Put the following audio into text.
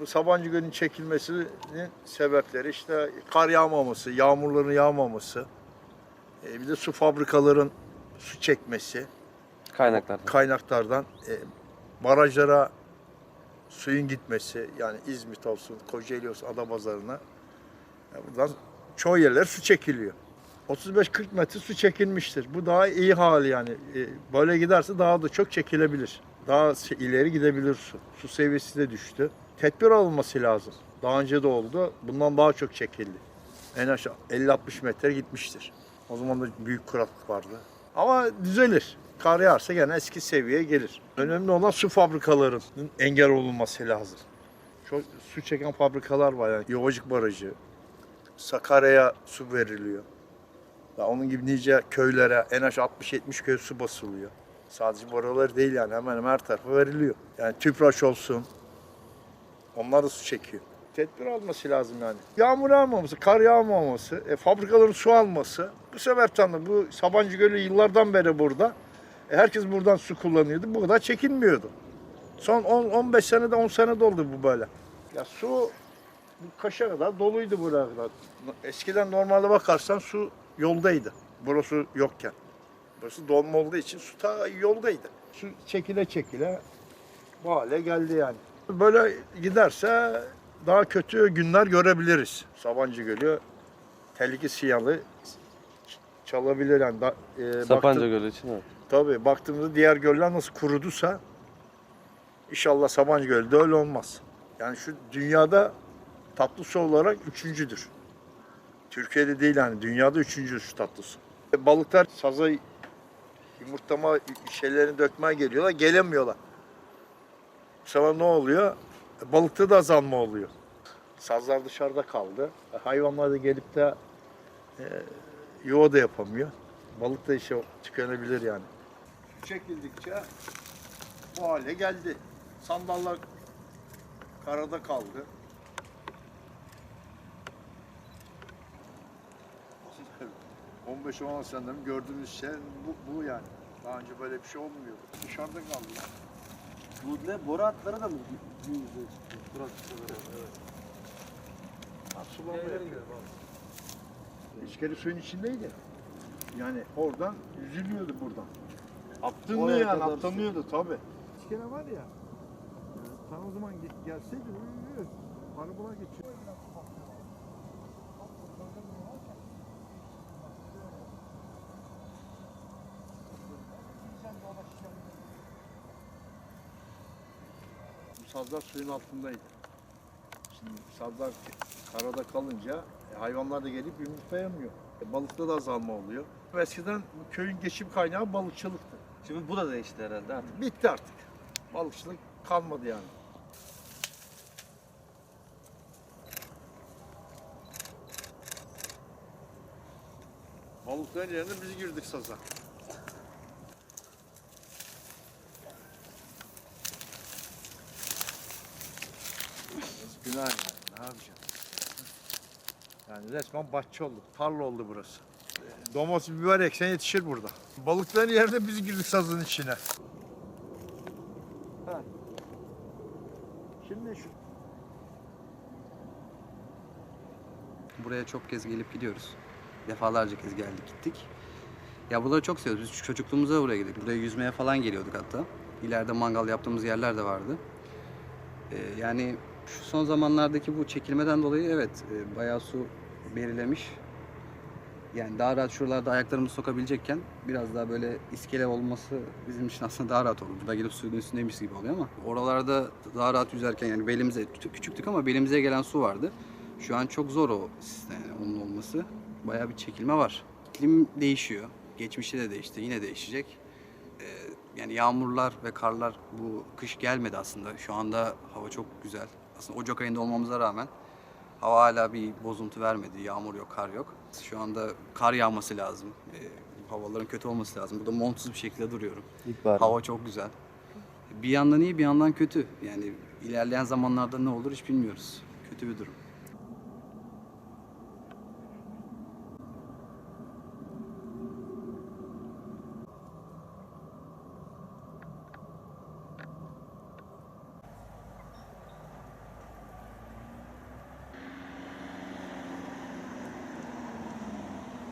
bu Sabancı Gölü'nün çekilmesinin sebepleri işte kar yağmaması, yağmurların yağmaması, e, bir de su fabrikaların su çekmesi, Kaynaklardan. kaynaklardan e, barajlara suyun gitmesi yani İzmit olsun, Kocaeli olsun, Adapazarı'na yani buradan çoğu yerler su çekiliyor. 35-40 metre su çekilmiştir. Bu daha iyi hali yani. E, böyle giderse daha da çok çekilebilir. Daha ileri gidebilir su. Su seviyesi de düştü. Tedbir alınması lazım. Daha önce de oldu. Bundan daha çok çekildi. En aşağı 50-60 metre gitmiştir. O zaman da büyük kuraklık vardı. Ama düzelir. Kar yağarsa gene eski seviyeye gelir. Önemli olan su fabrikalarının engel olunması lazım. Çok su çeken fabrikalar var yani. Yovacık Barajı, Sakarya'ya su veriliyor. Ya onun gibi nice köylere en aşağı 60-70 köy su basılıyor. Sadece buralar değil yani hemen hemen her tarafa veriliyor. Yani tüpraş olsun. Onlar da su çekiyor. Tedbir alması lazım yani. Yağmur yağmaması, kar yağmaması, e, fabrikaların su alması. Bu sebepten de bu Sabancı Gölü yıllardan beri burada. E, herkes buradan su kullanıyordu. Bu kadar çekinmiyordu. Son 10, 15 senede 10 senede oldu bu böyle. Ya su bu kaşa kadar doluydu buraya. Eskiden normalde bakarsan su yoldaydı. Burası yokken. Burası dolma olduğu için su ta yoldaydı. Su çekile çekile bu hale geldi yani. Böyle giderse daha kötü günler görebiliriz. Sabancı Gölü tehlike sinyali çalabilir yani. Da, e, Sapanca baktı- Gölü için evet. Tabii baktığımızda diğer göller nasıl kuruduysa inşallah Sabancı Gölü de öyle olmaz. Yani şu dünyada tatlı su olarak üçüncüdür. Türkiye'de değil yani dünyada üçüncü su tatlı su. Balıklar saza yumurtlama şeylerini dökmeye geliyorlar gelemiyorlar. Sefer ne oluyor? Balıkta da azalma oluyor. Sazlar dışarıda kaldı. Hayvanlar da gelip de e, yuva da yapamıyor. Balık da işe tükenebilir yani. Çekildikçe bu hale geldi. Sandallar karada kaldı. 15-16 seneden gördüğümüz şey bu, bu yani. Daha önce böyle bir şey olmuyordu. Dışarıda kaldı. Bu ne? Boru hatları da mı günümüzde çıkıyor? Burak evet. Ha, sulama yapıyor. İçkeri suyun içindeydi. Yani oradan yüzülüyordu buradan. Oraya yani? kadar Atlanıyordu tabii. İçkere var ya. Sen o zaman ge- gelseydi uyuyor. Arabalar geçiyor. Sazlar suyun altındaydı. Şimdi sazlar karada kalınca e, hayvanlar da gelip yumurtlayamıyor. E, balıkta da azalma oluyor. Eskiden bu köyün geçim kaynağı balıkçılıktı. Şimdi bu da değişti herhalde artık. Bitti artık. Balıkçılık kalmadı yani. Balıkların yerine biz girdik saza. Günah yani. Ne yapacaksın? Yani resmen bahçe oldu. Tarla oldu burası. Domates, biber eksen yetişir burada. Balıkların yerine biz girdik sazın içine. Ha. Şimdi şu Buraya çok kez gelip gidiyoruz. Defalarca kez geldik gittik. Ya buraları çok seviyoruz. Biz çocukluğumuzda da buraya gidiyorduk. Buraya yüzmeye falan geliyorduk hatta. İleride mangal yaptığımız yerler de vardı. Ee, yani şu son zamanlardaki bu çekilmeden dolayı evet e, bayağı su berilemiş. Yani daha rahat şuralarda ayaklarımızı sokabilecekken biraz daha böyle iskele olması bizim için aslında daha rahat olur. Burada gelip suyun üstündeymiş gibi oluyor ama oralarda daha rahat yüzerken yani belimize küçüktük ama belimize gelen su vardı. Şu an çok zor o sistem yani onun olması. Bayağı bir çekilme var. İklim değişiyor. Geçmişte de değişti. Yine değişecek. Ee, yani yağmurlar ve karlar bu kış gelmedi aslında. Şu anda hava çok güzel. Aslında Ocak ayında olmamıza rağmen hava hala bir bozuntu vermedi. Yağmur yok, kar yok. Şu anda kar yağması lazım. Ee, havaların kötü olması lazım. Burada montsuz bir şekilde duruyorum. İlkbahar. Hava çok güzel. Bir yandan iyi, bir yandan kötü. Yani ilerleyen zamanlarda ne olur hiç bilmiyoruz. Kötü bir durum.